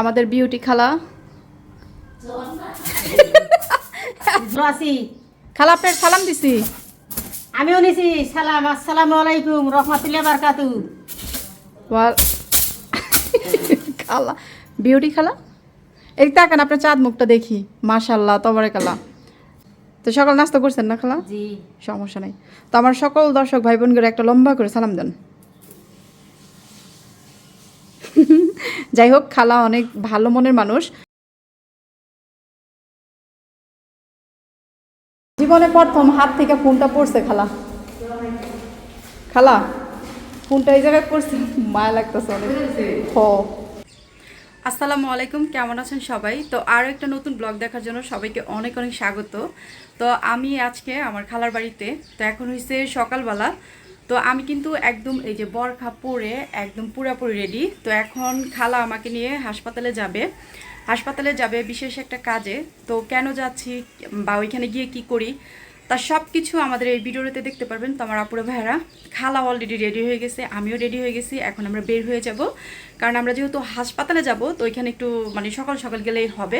আমাদের বিউটি খালা। খালা আপনার সালাম দিছি। আমিও নিছি। সালাম আসসালামু আলাইকুম রহমাতুল্লাহ বারকাতু। খালা বিউটি খালা? এই তাকান আপনার চাঁদ মুখটা দেখি। মাশাল্লাহ তবরে খালা। তো সকাল নাস্তা করছেন না খালা? জি। সমস্যা নেই। তো আমার সকল দর্শক ভাই বোনদের একটা লম্বা করে সালাম দেন। যাই হোক, খালা অনেক ভালো মনের মানুষ। জীবনে প্রথম হাত থেকে ফোনটা পড়ছে খালা? খালা ফোনটা এই জায়গায় পড়ছে? মায়া লাগতেছে অনেক। আসসালামু আলাইকুম, কেমন আছেন সবাই? তো আরও একটা নতুন ব্লগ দেখার জন্য সবাইকে অনেক অনেক স্বাগত। তো আমি আজকে আমার খালার বাড়িতে, তো এখন হয়েছে সকালবেলা। তো আমি কিন্তু একদম এই যে বরখা পরে একদম পুরাপুরি রেডি তো এখন খালা আমাকে নিয়ে হাসপাতালে যাবে। হাসপাতালে যাবে বিশেষ একটা কাজে। তো কেন যাচ্ছি বা ওইখানে গিয়ে কি করি তার সব কিছু আমাদের এই ভিডিওতে দেখতে পারবেন তো আমার আপুরা ভাইয়ারা। খালা অলরেডি রেডি হয়ে গেছে, আমিও রেডি হয়ে গেছি, এখন আমরা বের হয়ে যাব। কারণ আমরা যেহেতু হাসপাতালে যাব, তো ওইখানে একটু মানে সকাল সকাল গেলেই হবে।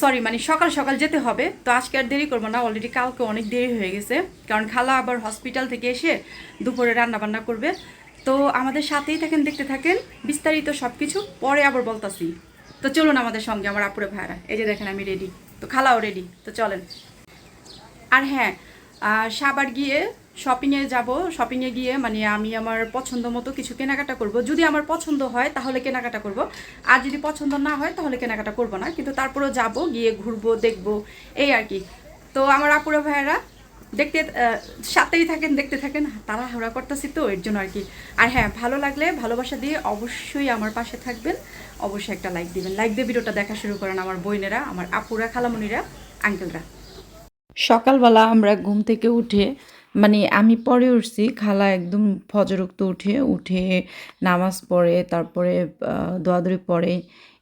সরি মানে সকাল সকাল যেতে হবে, তো আজকে আর দেরি করব না অলরেডি কালকে অনেক দেরি হয়ে গেছে, কারণ খালা আবার হসপিটাল থেকে এসে দুপুরে রান্না বান্না করবে। তো আমাদের সাথেই থাকেন, দেখতে থাকেন, বিস্তারিত সব কিছু পরে আবার বলতাছি। তো চলুন আমাদের সঙ্গে, আমার আপুরে ভাইরা, এই যে দেখেন আমি রেডি তো খালাও রেডি তো চলেন। আর হ্যাঁ সাবার গিয়ে শপিংয়ে যাব শপিংয়ে গিয়ে মানে আমি আমার পছন্দ মতো কিছু কেনাকাটা করব। যদি আমার পছন্দ হয়, তাহলে কেনাকাটা করব। আর যদি পছন্দ না হয়, তাহলে কেনাকাটা করব না। কিন্তু তারপরেও যাব, গিয়ে ঘুরবো, দেখব, এই আর কি। তো আমার আপুরা ভাইয়েরা, দেখতে সাথেই থাকেন, দেখতে থাকেন তারা হাওড়া করতেছি তো, এর জন্য আর কি। আর হ্যাঁ ভালো লাগলে, ভালোবাসা দিয়ে অবশ্যই আমার পাশে থাকবেন। অবশ্যই একটা লাইক দিবেন। লাইক দিয়ে ভিডিওটা দেখা শুরু করেন আমার বোনেরা, আমার আপুরা, খালামুনিরা আঙ্কেলরা সকালবেলা আমরা ঘুম থেকে উঠে মানে আমি পরে উঠছি খালা একদম ফজরুক্ত উঠে উঠে নামাজ পড়ে তারপরে আহ, দোয়াদুরি পড়ে।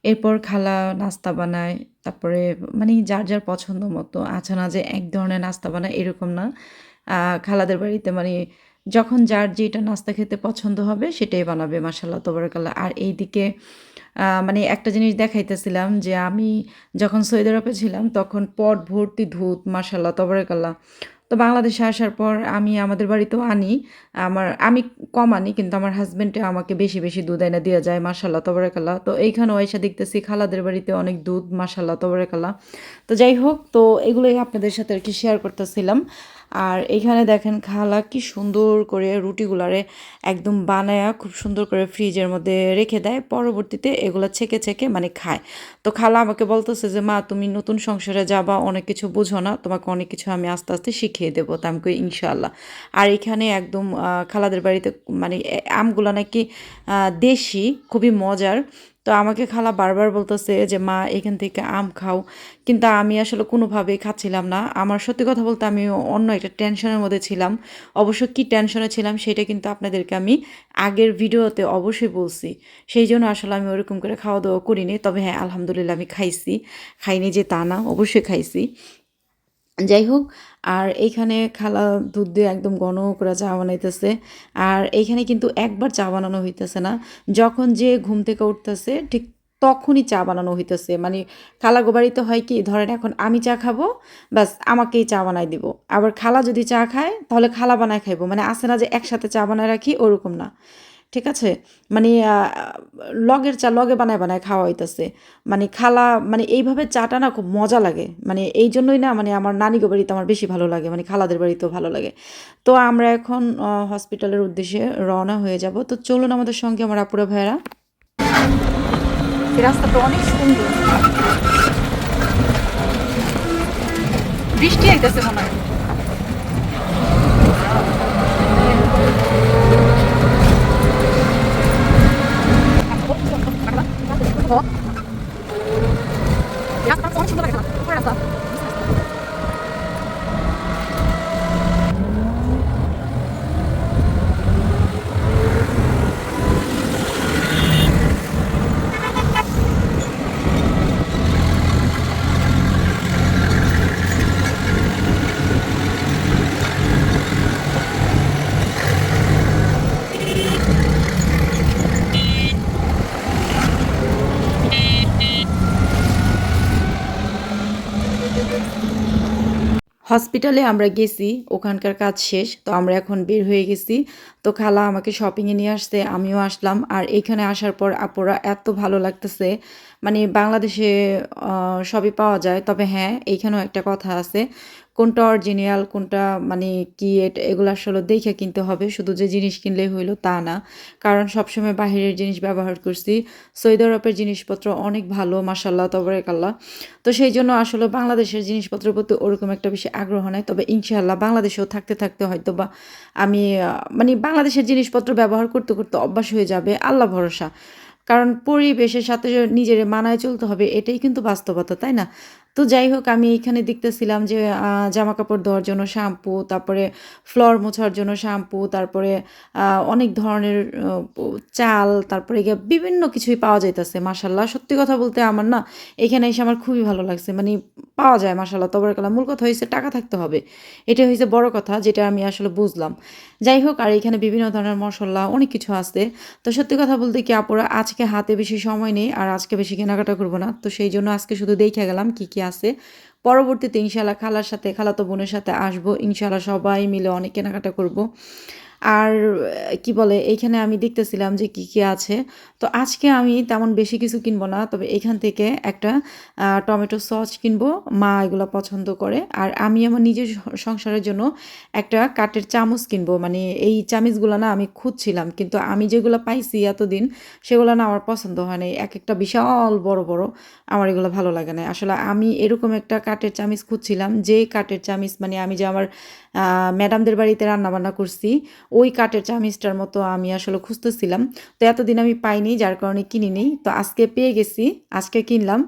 এরপর খালা নাস্তা বানায় তারপরে মানে যার যার পছন্দ মতো আছে না যে এক ধরনের নাস্তা বানায় এরকম না। খালাদের বাড়িতে মানে যখন যার যেটা নাস্তা খেতে পছন্দ হবে সেটাই বানাবে মাসাল্লাহ তোবরকাল্লা আর এইদিকে মানে একটা জিনিস দেখাইতেছিলাম যে আমি যখন সৌদি আরবে ছিলাম তখন পট ভর্তি ধূত মাসাল্লাহ তবরকাল্লা তো বাংলাদেশে আসার পর আমি আমাদের বাড়িতেও আনি। আমার, আমি কম আনি, কিন্তু আমার হাজব্যান্ডে আমাকে বেশি বেশি দুধ এনে দেওয়া যায় মাসাল্লাহ তবরকাল্লা তো এইখানেও এসে দেখতেছি খালাদের বাড়িতে অনেক দুধ মাসাল্লাহ তবরকাল্লা তো যাই হোক, তো এগুলোই আপনাদের সাথে আর কি শেয়ার করতেছিলাম। আর এইখানে দেখেন খালা কি সুন্দর করে রুটিগুলারে একদম বানায়া খুব সুন্দর করে ফ্রিজের মধ্যে রেখে দেয়। পরবর্তীতে এগুলো ছেঁকে ছেঁকে মানে খায়। তো খালা আমাকে বলতেছে যে, মা, তুমি নতুন সংসারে যাবা, অনেক কিছু বুঝো না, তোমাকে অনেক কিছু আমি আস্তে আস্তে শিখিয়ে দেবো, তা আমি কই ইনশাআল্লাহ। আর এখানে একদম খালাদের বাড়িতে মানে আমগুলো নাকি দেশি, খুবই মজার। তো আমাকে খালা বারবার বলতেছে যে, মা, এখান থেকে আম খাও। কিন্তু আমি আসলে কোনোভাবেই খাচ্ছিলাম না। আমার সত্যি কথা বলতে আমি অন্য একটা টেনশনের মধ্যে ছিলাম। অবশ্য কী টেনশনে ছিলাম সেটা কিন্তু আপনাদেরকে আমি আগের ভিডিওতে অবশ্যই বলছি। সেই জন্য আসলে আমি ওরকম করে খাওয়া দাওয়া করিনি। তবে হ্যাঁ আলহামদুলিল্লাহ আমি খাইছি। খাইনি যে তা না, অবশ্যই খাইছি। যাই হোক, আর এইখানে খালা দুধ দিয়ে একদম ঘন করে চা বানাইতেছে। আর এইখানে কিন্তু একবার চা বানানো হইতেছে না। যখন যে ঘুম থেকে উঠতেছে, ঠিক তখনই চা বানানো হইতেছে। মানে খালা বাড়িতে হয় কি, ধরেন এখন আমি চা খাব, ব্যাস আমাকেই চা বানাই দিব। আবার খালা যদি চা খায়, তাহলে খালা বানায় খাইবো। মানে আসে না যে একসাথে চা বানায় রাখি, ওরকম না। ঠিক আছে? মানে লগের চা, লগে বানায় বানায় খাওয়া হইতেছে। মানে খালা মানে এইভাবে চাটা না খুব মজা লাগে। মানে এই জন্যই না মানে আমার নানিগো বাড়িতে আমার বেশি ভালো লাগে। মানে খালাদের বাড়িতেও ভালো লাগে। তো আমরা এখন হসপিটালের উদ্দেশ্যে রওনা হয়ে যাব। তো চলুন আমাদের সঙ্গে, আমার আপুরা ভাইয়েরা। রাস্তাটা অনেক সুন্দর। বৃষ্টি আইতেছে মনে হয়। রাস্তাটা অনেক সুন্দর লাগে পুরো রাস্তা হসপিটালে আমরা গেছি, ওখানকার কাজ শেষ, তো আমরা এখন বের হয়ে গেছি। তো খালা আমাকে শপিংয়ে নিয়ে আসতে আমিও আসলাম। আর এখানে আসার পর আপুরা এত ভালো লাগতেছে। মানে বাংলাদেশে সবই পাওয়া যায়। তবে হ্যাঁ এইখানেও একটা কথা আছে। কোনটা অরিজিনাল কোনটা মানে কি, এটা, এগুলো আসলে দেখে কিনতে হবে। শুধু যে জিনিস কিনলেই হইল তা না। কারণ সবসময় বাহিরের জিনিস ব্যবহার করছি। সৌদি আরবের জিনিসপত্র অনেক ভালো মাসাল্লাহ তবরেকাল্লাহ। তো সেই জন্য আসলে বাংলাদেশের জিনিসপত্রের প্রতি ওরকম একটা বেশি আগ্রহ নাই। তবে ইনশাআল্লাহ বাংলাদেশেও থাকতে থাকতে হয়তো বা আমি মানে বাংলাদেশের জিনিসপত্র ব্যবহার করতে করতে অভ্যাস হয়ে যাবে। আল্লাহ ভরসা। কারণ পরিবেশের সাথে নিজের মানায় চলতে হবে, এটাই কিন্তু বাস্তবতা, তাই না? তো যাই হোক, আমি এইখানে দেখতেছিলাম যে জামা কাপড় ধোয়ার জন্য শ্যাম্পু, তারপরে ফ্লোর মোছার জন্য শ্যাম্পু, তারপরে অনেক ধরনের চাল, তারপরে বিভিন্ন কিছুই পাওয়া যাইতেছে মাসাল্লাহ সত্যি কথা বলতে আমার না, এখানে এসে আমার খুবই ভালো লাগছে মানে পাওয়া যায় মাসাল্লাহ তবরকাল্লাহ মূল কথা হয়েছে টাকা থাকতে হবে। এটা হয়েছে বড় কথা, যেটা আমি আসলে বুঝলাম। যাই হোক, আর এখানে বিভিন্ন ধরনের মশলা, অনেক কিছু আছে। তো সত্যি কথা বলতে কি আপুরা, আজকে হাতে বেশি সময় নেই, আর আজকে বেশি কেনাকাটা করব না। তো সেই জন্য আজকে শুধু দেখে গেলাম কি কি আছে। পরবর্তীতে ইনশাল্লাহ খালার সাথে, খালাতো বোনের সাথে আসব। ইনশাল্লাহ সবাই মিলে অনেক কেনাকাটা করব। আর কি বলে এইখানে আমি দেখতেছিলাম যে কি কি আছে। তো আজকে আমি তেমন বেশি কিছু কিনবো না, তবে এখান থেকে একটা টমেটো সস কিনবো, মা এগুলো পছন্দ করে। আর আমি আমার নিজের সংসারের জন্য একটা কাঠের চামচ কিনবো মানে এই চামচগুলো না আমি খুঁজছিলাম, কিন্তু আমি যেগুলো পাইছি এতদিন, সেগুলো না আমার পছন্দ হয় না এক একটা বিশাল বড় বড়, আমার এগুলো ভালো লাগে না আসলে আমি এরকম একটা কাঠের চামিচ খুঁজছিলাম, যে কাঠের চামিচ মানে আমি যে আমার ম্যাডামদের বাড়িতে রান্না বান্না করছি। ওই কাঠের চামিচটার মতো আমি আসলে খুঁজতেছিলাম। তো এতদিন আমি পাইনি যার কারণে কিনিনি তো আজকে পেয়ে গেছি আজকে কিনলাম।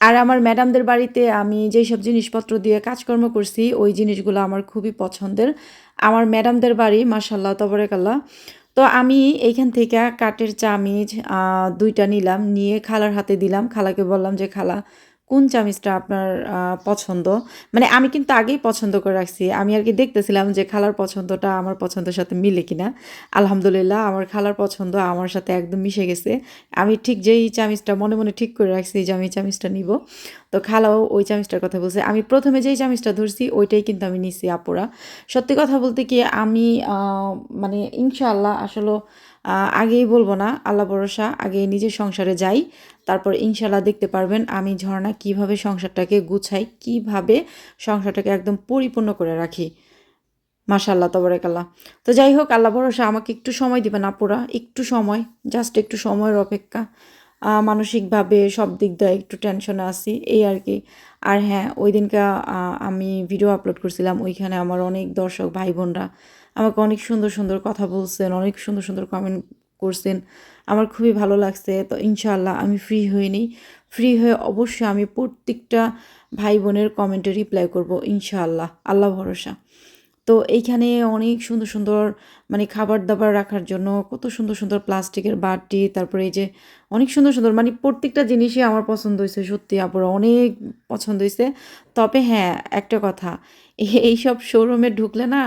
আর আমার ম্যাডামদের বাড়িতে আমি যেই সব জিনিসপত্র দিয়ে কাজকর্ম করছি ওই জিনিসগুলো আমার খুবই পছন্দের। আমার ম্যাডামদের বাড়ি মাসাল্লাহ তবরেকাল্লাহ। তো আমি এইখান থেকে কাঠের আহ, দুইটা নিলাম নিয়ে খালার হাতে দিলাম। খালাকে বললাম যে খালা কোন চামিচটা আপনার পছন্দ? মানে আমি কিন্তু আগেই পছন্দ করে রাখছি। আমি আর কি দেখতেছিলাম যে খালার পছন্দটা আমার পছন্দের সাথে মিলে কিনা। আলহামদুলিল্লাহ, আমার খালার পছন্দ আমার সাথে একদম মিশে গেছে। আমি ঠিক যেই চামিচটা মনে মনে ঠিক করে রাখছি যে আমি চামিচটা নিব। তো খালাও ওই চামিচটার কথা বলছে। আমি প্রথমে যেই চামিচটা ধরছি, ওইটাই কিন্তু আমি নিছি আপুরা। সত্যি কথা বলতে কি আমি মানে ইনশাআল্লাহ আসলে আগেই বলব না, আল্লাহ ভরসা, আগে নিজের সংসারে যাই, তারপর ইনশাল্লাহ দেখতে পারবেন আমি ঝর্ণা কীভাবে সংসারটাকে গুছাই, কীভাবে সংসারটাকে একদম পরিপূর্ণ করে রাখি। মাশাল্লাহ তবরেকাল্লাহ। তো যাই হোক, আল্লাহ ভরসা, আমাকে একটু সময় দিবেন আপুরা, একটু সময়, জাস্ট একটু সময়ের অপেক্ষা। মানসিকভাবে সব দিক দিয়ে একটু টেনশনে আছি, এই আর কি। আর হ্যাঁ ওই দিনকে আমি ভিডিও আপলোড করছিলাম, ওইখানে আমার অনেক দর্শক, ভাই বোনরা আমাকে অনেক সুন্দর সুন্দর কথা বলছেন, অনেক সুন্দর সুন্দর কমেন্ট করছেন। আমার খুবই ভালো লাগছে। তো ইনশাল্লাহ আমি ফ্রি হয়ে নিই ফ্রি হয়ে অবশ্যই আমি প্রত্যেকটা ভাই বোনের কমেন্টে রিপ্লাই করব ইনশাআল্লাহ। আল্লাহ ভরসা। তো এইখানে অনেক সুন্দর সুন্দর মানে খাবার দাবার রাখার জন্য কত সুন্দর সুন্দর প্লাস্টিকের বাটি, তারপরে এই যে অনেক সুন্দর সুন্দর মানে প্রত্যেকটা জিনিসই আমার পছন্দ হয়েছে সত্যি আপুরা অনেক পছন্দ হয়েছে তবে হ্যাঁ একটা কথা এ- এইসব শোরুমে ঢুকলে না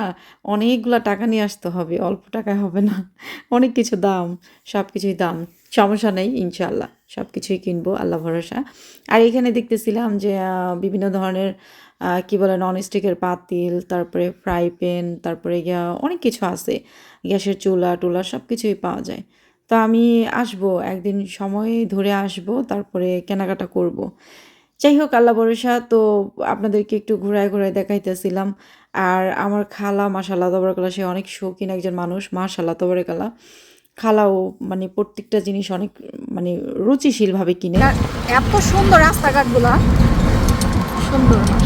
অনেকগুলো টাকা নিয়ে আসতে হবে, অল্প টাকায় হবে না, অনেক কিছু দাম সব কিছুই দাম, সমস্যা নেই ইনশাল্লাহ সব কিছুই কিনবো, আল্লাহ ভরসা। আর এখানে দেখতেছিলাম যে বিভিন্ন ধরনের কি বলে ননস্টিকের পাতিল, তারপরে ফ্রাই প্যান তারপরে গিয়া অনেক কিছু আছে। গ্যাসের চুলা, টুলা সব কিছুই পাওয়া যায়। তো আমি আসব, একদিন সময় ধরে আসব, তারপরে কেনাকাটা করব। যাই হোক, আল্লাহ ভরসা, তো আপনাদেরকে একটু ঘোরায় ঘোরায় দেখাইতেছিলাম। আর আমার খালা মাশাল্লাহ তবরকাল্লা সে অনেক শৌখিন একজন মানুষ মাশাল্লাহ তবরকাল্লা খালাও মানে প্রত্যেকটা জিনিস অনেক মানে রুচিশীলভাবে কিনে। এত সুন্দর রাস্তাঘাটগুলা। সুন্দর।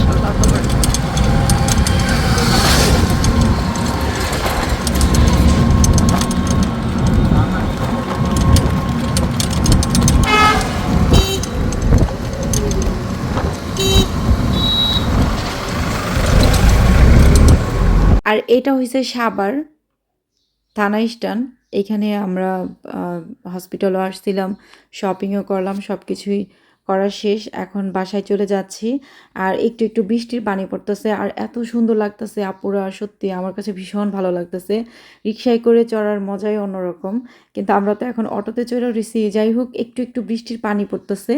আর এটা হয়েছে সাবার থানা স্টান এখানে আমরা হসপিটালও আসছিলাম শপিংও করলাম সব কিছুই করা শেষ, এখন বাসায় চলে যাচ্ছি। আর একটু একটু বৃষ্টির পানি পড়তেছে আর এত সুন্দর লাগতেছে আপুরা, সত্যি আমার কাছে ভীষণ ভালো লাগতেছে। রিক্সায় করে চড়ার মজাই অন্যরকম। কিন্তু আমরা তো এখন অটোতে চড়ে রয়েছি যাই হোক, একটু একটু বৃষ্টির পানি পড়তেছে।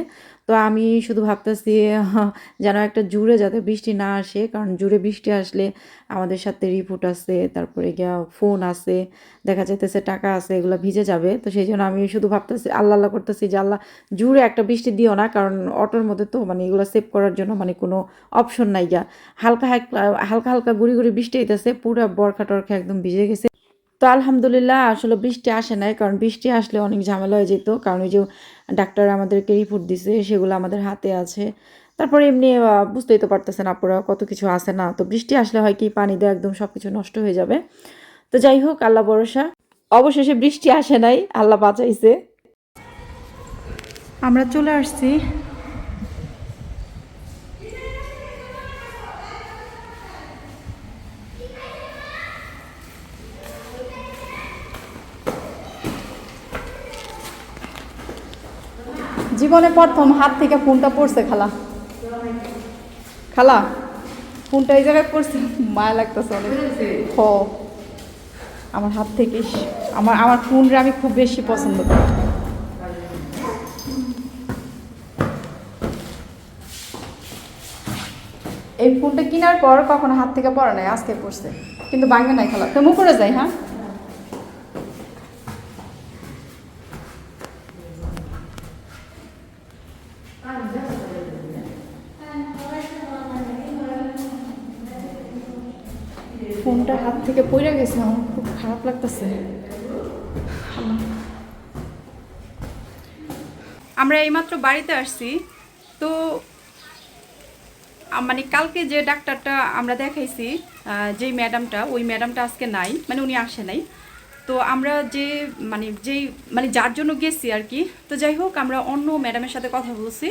তো আমি শুধু ভাবতেছি, যেন একটা জুড়ে যাতে বৃষ্টি না আসে, কারণ জুড়ে বৃষ্টি আসলে আমাদের সাথে রিপোর্ট আছে, তারপরে গিয়া ফোন আছে, দেখা যাইতেছে টাকা আছে, এগুলো ভিজে যাবে। তো সেই জন্য আমি শুধু ভাবতেছি, আল্লাহ আল্লাহ করতেছি যে আল্লাহ, জুড়ে একটা বৃষ্টি দিও না, কারণ অটোর মধ্যে তো মানে এগুলো সেভ করার জন্য মানে কোনো অপশন নাই গা হালকা হালকা হালকা গুড়ি গুড়ি বৃষ্টি হইতেছে, পুরো বরখা টরখা একদম ভিজে গেছে। তো আলহামদুলিল্লাহ, আসলে বৃষ্টি আসে নাই, কারণ বৃষ্টি আসলে অনেক ঝামেলা হয়ে যেত। কারণ ওই যে ডাক্তার আমাদেরকে রিপোর্ট দিছে, সেগুলো আমাদের হাতে আছে। তারপরে এমনি বুঝতেই তো পারতেছেন আপনারা কত কিছু আসে না? তো বৃষ্টি আসলে হয় কি, পানি দিয়ে একদম সব কিছু নষ্ট হয়ে যাবে। তো যাই হোক, আল্লাহ ভরসা। অবশেষে বৃষ্টি আসে নাই, আল্লাহ বাঁচাইছে। আমরা চলে আসছি জীবনে প্রথম হাত থেকে ফোনটা পড়ছে খালা? খালা ফোনটা এই জায়গায় পড়ছে? মায়া লাগতেছে অনেক। হ। আমার হাত থেকে আমার আমার ফোনটা আমি খুব বেশি পছন্দ করি? এই ফোনটা কেনার পর কখনো হাত থেকে পড়ে নাই, আজকে পড়ছে। কিন্তু বাঙ্গা নাই খেলা। তো মুখ করে যাই হ্যাঁ? থেকে পড়ে গেছে আমার খুব খারাপ লাগতেছে। আমরা এইমাত্র বাড়িতে আসছি, তো মানে কালকে যে ডাক্তারটা আমরা দেখাইছি যেই ম্যাডামটা, ওই ম্যাডামটা আজকে নাই মানে উনি আসে নাই। তো আমরা যে মানে যেই মানে যার জন্য গেছি আর কি, তো যাই হোক, আমরা অন্য ম্যাডামের সাথে কথা বলছি।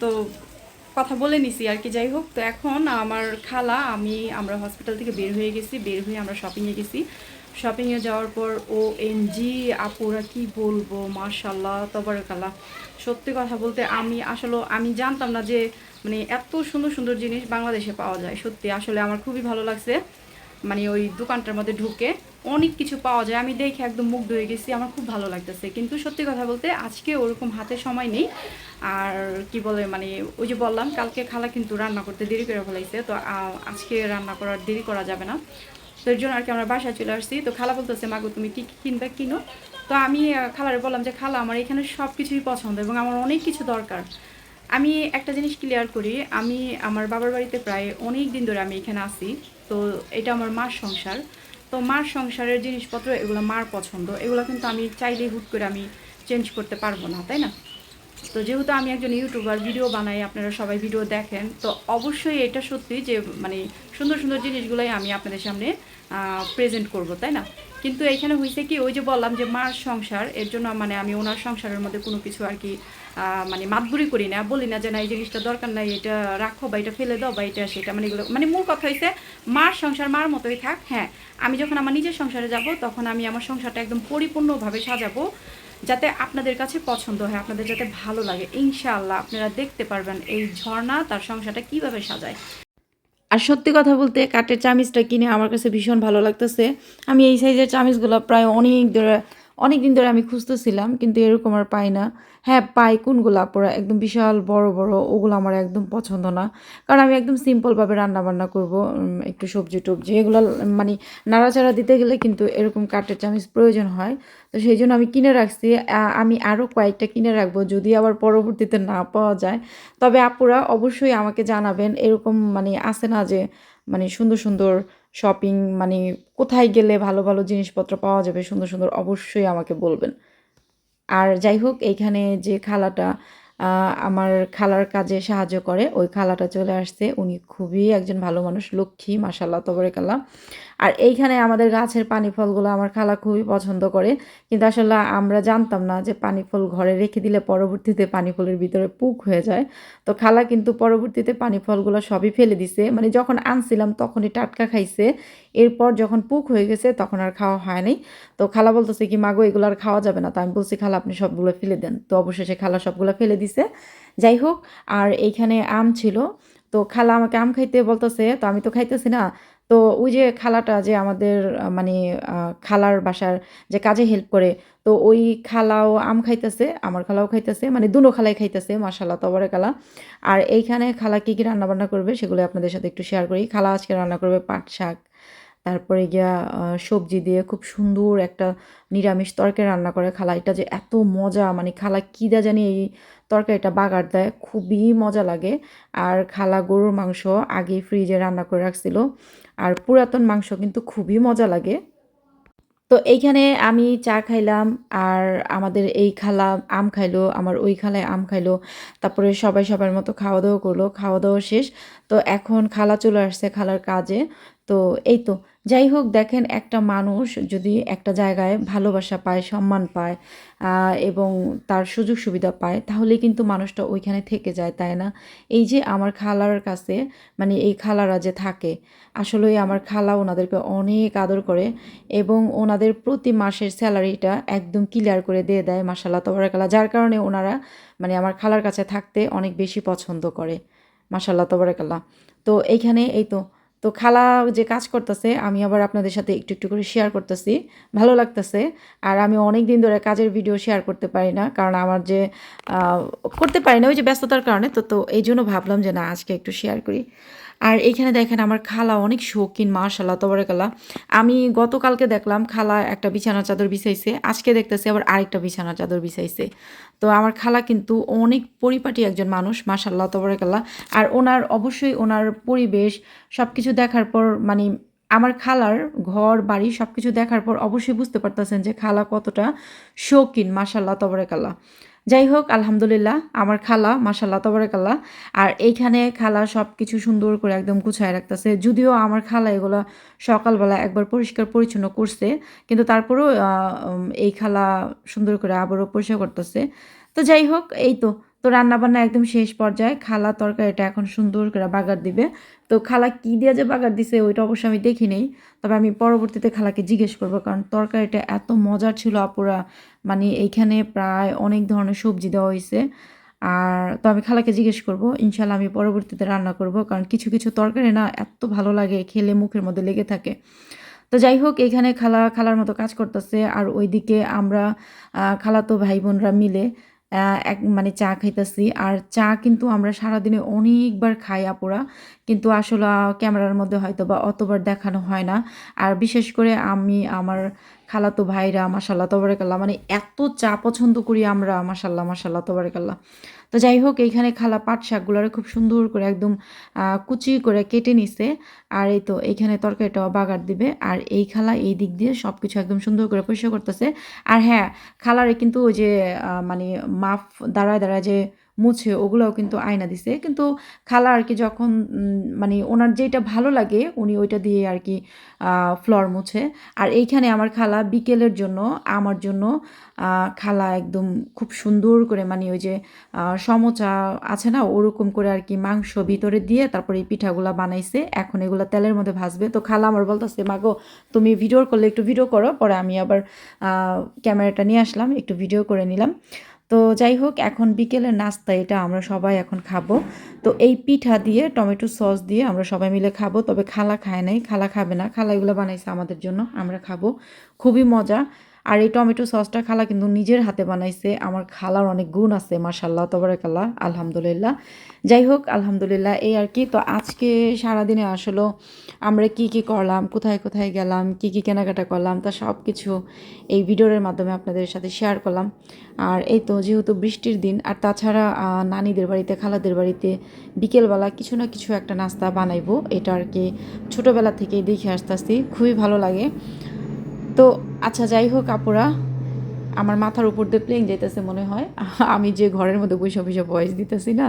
তো কথা বলে নিছি আর কি, যাই হোক। তো এখন আমার খালা, আমি, আমরা হসপিটাল থেকে বের হয়ে গেছি, বের হয়ে আমরা শপিংয়ে গেছি। শপিংয়ে যাওয়ার পর ও এন জি আপুরা কি বলব মার্শাল্লাহ তবরকাল্লাহ। সত্যি কথা বলতে আমি আসলে, আমি জানতাম না যে মানে এত সুন্দর সুন্দর জিনিস বাংলাদেশে পাওয়া যায়। সত্যি, আসলে আমার খুবই ভালো লাগছে। মানে ওই দোকানটার মধ্যে ঢুকে অনেক কিছু পাওয়া যায়। আমি দেখে একদম মুগ্ধ হয়ে গেছি, আমার খুব ভালো লাগতেছে। কিন্তু সত্যি কথা বলতে আজকে ওরকম হাতে সময় নেই। আর কি বলে মানে ওই যে বললাম, কালকে খালা কিন্তু রান্না করতে দেরি করে ফেলাইছে, তো আজকে রান্না করার দেরি করা যাবে না। তো এর জন্য আর কি আমরা বাসায় চলে আসছি। তো খালা বলতেছে, মাগো, তুমি কি কিনবে, কিনো? তো আমি খালারে বললাম যে, খালা, আমার এখানে সব কিছুই পছন্দ এবং আমার অনেক কিছু দরকার। আমি একটা জিনিস ক্লিয়ার করি, আমি, আমার বাবার বাড়িতে প্রায় অনেক দিন ধরে আমি এখানে আসি তো এটা আমার মার সংসার। তো মার সংসারের জিনিসপত্র এগুলো মার পছন্দ। এগুলো কিন্তু আমি চাইলেই হুট করে আমি চেঞ্জ করতে পারব না, তাই না? তো যেহেতু আমি একজন ইউটিউবার, ভিডিও বানাই, আপনারা সবাই ভিডিও দেখেন, তো অবশ্যই এটা সত্যি যে মানে সুন্দর সুন্দর জিনিসগুলোই আমি আপনাদের সামনে প্রেজেন্ট করব, তাই না? কিন্তু এখানে হয়েছে কি, ওই যে বললাম যে মার সংসার, এর জন্য মানে আমি ওনার সংসারের মধ্যে কোনো কিছু আর কি মানে মাতবুরি করি না, বলি না যে না, এই জিনিসটা দরকার নাই, এটা রাখো বা এটা ফেলে দাও বা এটা সেটা মানে এগুলো মানে মূল কথা হয়েছে মার সংসার মার মতোই থাক হ্যাঁ আমি যখন আমার নিজের সংসারে যাব, তখন আমি আমার সংসারটা একদম পরিপূর্ণভাবে সাজাবো যাতে আপনাদের কাছে পছন্দ হয়, আপনাদের যাতে ভালো লাগে। ইনশাআল্লাহ আপনারা দেখতে পারবেন এই ঝর্ণা, তার সংসারটা কীভাবে সাজায়। আর সত্যি কথা বলতে কাঠের চামিজটা কিনে আমার কাছে ভীষণ ভালো লাগতেছে। আমি এই সাইজের চামিচগুলো প্রায় অনেক ধরে অনেক দিন ধরে আমি খুঁজতেছিলাম, কিন্তু এরকম আর পাই না। হ্যাঁ পাই কোনগুলো আপনারা একদম বিশাল, বড় বড়, ওগুলো আমার একদম পছন্দ না। কারণ আমি একদম সিম্পলভাবে রান্না বান্না করব একটু সবজি টবজি, এগুলো মানে নাড়াচাড়া দিতে গেলে কিন্তু এরকম কাঠের চামিচ প্রয়োজন হয়। তো সেই জন্য আমি কিনে রাখছি। আমি আরও কয়েকটা কিনে রাখব, যদি আবার পরবর্তীতে না পাওয়া যায়। তবে আপুরা অবশ্যই আমাকে জানাবেন, এরকম মানে আছে না যে মানে সুন্দর সুন্দর শপিং মানে কোথায় গেলে ভালো ভালো জিনিসপত্র পাওয়া যাবে, সুন্দর সুন্দর অবশ্যই আমাকে বলবেন। আর যাই হোক, এইখানে যে খালাটা আমার খালার কাজে সাহায্য করে, ওই খালাটা চলে আসছে। উনি খুবই একজন ভালো মানুষ, লক্ষ্মী মাসাল্লাহ তবরেকাল্লা আর এইখানে আমাদের গাছের পানি ফলগুলো আমার খালা খুবই পছন্দ করে। কিন্তু আসলে আমরা জানতাম না যে পানি ফল ঘরে রেখে দিলে পরবর্তীতে পানি ফলের ভিতরে পুক হয়ে যায়। তো খালা কিন্তু পরবর্তীতে পানি ফলগুলো সবই ফেলে দিছে। মানে যখন আনছিলাম তখনই টাটকা খাইছে। এরপর যখন পুক হয়ে গেছে তখন আর খাওয়া হয়নি তো খালা বলতেছে কি, মাগো, এগুলো আর খাওয়া যাবে না। তো আমি বলছি, খালা, আপনি সবগুলো ফেলে দেন। তো অবশেষে খালা সবগুলো ফেলে দিছে। যাই হোক, আর এইখানে আম ছিল। তো খালা আমাকে আম খাইতে বলতেছে, তো আমি তো খাইতেছি না। তো ওই যে খালাটা যে আমাদের মানে খালার বাসার যে কাজে হেল্প করে, তো ওই খালাও আম খাইতেছে, আমার খালাও খাইতেছে মানে দুনো খালাই খাইতেছে মাসাল্লাহ তবরে খালা আর এইখানে খালা কী কী রান্নাবান্না করবে সেগুলো আপনাদের সাথে একটু শেয়ার করি। খালা আজকে রান্না করবে পাট শাক, তারপরে গিয়া সবজি দিয়ে খুব সুন্দর একটা নিরামিষ তরকারি রান্না করে খালা। এটা যে এত মজা মানে খালা কী দা জানি এই তরকারিটা বাগার দেয়, খুবই মজা লাগে। আর খালা গরুর মাংস আগে ফ্রিজে রান্না করে রাখছিল। আর পুরাতন মাংস কিন্তু খুবই মজা লাগে। তো এইখানে আমি চা খাইলাম আর আমাদের এই খালা আম খাইলো, আমার ওই খালায় আম খাইলো। তারপরে সবাই সবার মতো খাওয়া দাওয়া করল, খাওয়া দাওয়া শেষ। তো এখন খালা চলে আসছে খালার কাজে। তো এই তো, যাই হোক দেখেন একটা মানুষ যদি একটা জায়গায় ভালোবাসা পায়, সম্মান পায় এবং তার সুযোগ সুবিধা পায়, তাহলে কিন্তু মানুষটা ওইখানে থেকে যায়, তাই না? এই যে আমার খালার কাছে মানে এই খালারা যে থাকে আসলে আমার খালা ওনাদেরকে অনেক আদর করে এবং ওনাদের প্রতি মাসের স্যালারিটা একদম ক্লিয়ার করে দিয়ে দেয় মাসাল্লাহ তবরাকাল্লা যার কারণে ওনারা মানে আমার খালার কাছে থাকতে অনেক বেশি পছন্দ করে মাসাল্লাহ তবরাকাল্লা তো এইখানে, এই তো তো খালা যে কাজ করতেছে, আমি আবার আপনাদের সাথে একটু একটু করে শেয়ার করতেছি। ভালো লাগতেছে। আর আমি অনেক দিন ধরে কাজের ভিডিও শেয়ার করতে পারি না, কারণ আমার যে করতে পারি না, ওই যে ব্যস্ততার কারণে, তো তো এই জন্য ভাবলাম যে না, আজকে একটু শেয়ার করি। আর এখানে দেখেন আমার খালা অনেক শৌখিন মাশাল্লাহ তবরাকাল্লাহ। আমি গতকালকে দেখলাম খালা একটা বিছানা চাদর বিছাইছে, আজকে দেখতেছি আবার আরেকটা বিছানা চাদর বিছাইছে। তো আমার খালা কিন্তু অনেক পরিপাটি একজন মানুষ মাশাল্লাহ তবরাকাল্লাহ। আর ওনার, অবশ্যই ওনার পরিবেশ সব কিছু দেখার পর মানে আমার খালার ঘর, বাড়ি সব কিছু দেখার পর অবশ্যই বুঝতে পারতেছেন যে খালা কতটা শৌখিন মাশাল্লাহ তবরাকাল্লাহ। যাই হোক আলহামদুলিল্লাহ, আমার খালা মাসাল্লাহ তবরাকাল্লাহ। আর এইখানে খালা সব কিছু সুন্দর করে একদম গুছায় রাখতেছে। যদিও আমার খালা এগুলো সকালবেলা একবার পরিষ্কার পরিচ্ছন্ন করছে, কিন্তু তারপরেও এই খালা সুন্দর করে আবারও পরিষ্কার করতেছে। তো যাই হোক এই তো। তো রান্নাবান্না একদম শেষ পর্যায়ে খালা তরকারিটা এখন সুন্দর করে বাগার দিবে। তো খালা কী দিয়ে যে বাগার দিছে ওইটা অবশ্য আমি দেখি নেই। তবে আমি পরবর্তীতে খালাকে জিজ্ঞেস করব কারণ তরকারিটা এত মজার ছিল আপুরা। মানে এইখানে প্রায় অনেক ধরনের সবজি দেওয়া হয়েছে আর তো আমি খালাকে জিজ্ঞেস করব ইনশাল্লাহ আমি পরবর্তীতে রান্না করব কারণ কিছু কিছু তরকারি না এত ভালো লাগে খেলে মুখের মধ্যে লেগে থাকে। তো যাই হোক এখানে খালা খালার মতো কাজ করতেছে। আর ওইদিকে আমরা আহ, খালাতো ভাই বোনরা মিলে এক মানে চা খাইতেছি। আর চা কিন্তু আমরা সারাদিনে অনেকবার খাই আপুরা। কিন্তু আসলে ক্যামেরার মধ্যে হয়তো বা অতবার দেখানো হয় না। আর বিশেষ করে আমি, আমার খালাতো ভাইরা মাসাল্লাহ তবরেকাল্লাহ মানে এত চা পছন্দ করি আমরা মাসাল্লাহ মাসাল্লাহ তবরেকাল্লাহ। তো যাই হোক, এইখানে খালা পাট শাকগুলোরে খুব সুন্দর করে একদম কুচি করে কেটে নিছে। আর এই তো এইখানে তরকারিটাও বাগার দিবে। আর এই খালা এই দিক দিয়ে সব কিছু একদম সুন্দর করে পরিষ্কার করতেছে। আর হ্যাঁ খালারে কিন্তু ওই যে মানে মাফ, দাঁড়ায় দাঁড়ায় যে মুছে, ওগুলোও কিন্তু আয়না দিছে। কিন্তু খালা আর কি যখন মানে ওনার যেটা ভালো লাগে, উনি ওইটা দিয়ে আর কি ফ্লোর মুছে। আর এইখানে আমার খালা বিকেলের জন্য, আমার জন্য খালা একদম খুব সুন্দর করে মানে ওই যে সমচা আছে না, ওরকম করে আর কি মাংস ভিতরে দিয়ে তারপরে এই পিঠাগুলা বানাইছে। এখন এগুলো তেলের মধ্যে ভাজবে। তো খালা আমার বলতেছে মাগো তুমি ভিডিও করলে একটু ভিডিও করো। পরে আমি আবার ক্যামেরাটা নিয়ে আসলাম, একটু ভিডিও করে নিলাম। তো যাই হোক, এখন বিকেলের নাস্তা এটা আমরা সবাই এখন খাব। তো এই পিঠা দিয়ে, টমেটো সস দিয়ে আমরা সবাই মিলে খাব, তবে খালা খায় নাই, খালা খাবে না। খালা এগুলো বানাইছে আমাদের জন্য, আমরা খাব। খুবই মজা। আর এই টমেটো সসটা খালা কিন্তু নিজের হাতে বানাইছে। আমার খালার অনেক গুণ আছে মার্শাল্লাহ তবরাকাল্লাহ, আলহামদুলিল্লাহ। যাই হোক, আলহামদুলিল্লাহ, এই আর কি। তো আজকে সারাদিনে আসলো, আমরা কি কি করলাম, কোথায় কোথায় গেলাম, কি কি কেনাকাটা করলাম, তা সব কিছু এই ভিডিওর মাধ্যমে আপনাদের সাথে শেয়ার করলাম। আর এই তো যেহেতু বৃষ্টির দিন, আর তাছাড়া নানিদের বাড়িতে, খালাদের বাড়িতে বিকেলবেলা কিছু না কিছু একটা নাস্তা বানাইবো, এটা আর কি ছোটোবেলা থেকেই দেখে আসতে আসতে খুবই ভালো লাগে। তো আচ্ছা যাই হোক আপুরা, আমার মাথার উপর দিয়ে প্লেন যাইতেছে মনে হয়। আমি যে ঘরের মধ্যে বসে বসে ভয়েস দিতেছি না,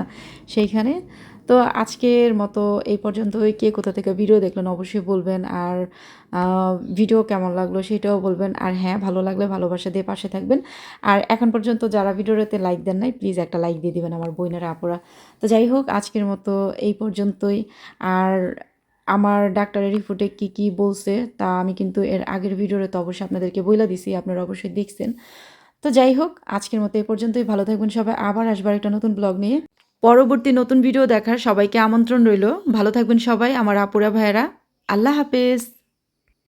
সেইখানে। তো আজকের মতো এই পর্যন্তই। কে কোথা থেকে ভিডিও দেখলেন অবশ্যই বলবেন। আর ভিডিও কেমন লাগল সেটাও বলবেন। আর হ্যাঁ ভালো লাগলে ভালোবাসা দিয়ে পাশে থাকবেন। আর এখন পর্যন্ত যারা ভিডিওতে লাইক দেন নাই প্লিজ একটা লাইক দিয়ে দিবেন আমার বোনেরা, আপুরা। তো যাই হোক, আজকের মতো এই পর্যন্তই। আর আমার ডাক্তারের রিপোর্টে কি কি বলছে, তা আমি কিন্তু এর আগের ভিডিওতে তো অবশ্যই আপনাদেরকে বইলা দিছি, আপনারা অবশ্যই দেখছেন। তো যাই হোক, আজকের মতো এই পর্যন্তই, ভালো থাকবেন সবাই, আবার আসবার একটা নতুন ব্লগ নিয়ে। পরবর্তী নতুন ভিডিও দেখার সবাইকে আমন্ত্রণ রইল, ভালো থাকবেন সবাই, আমার আপুরা ভাইয়েরা, আল্লাহ হাফেজ।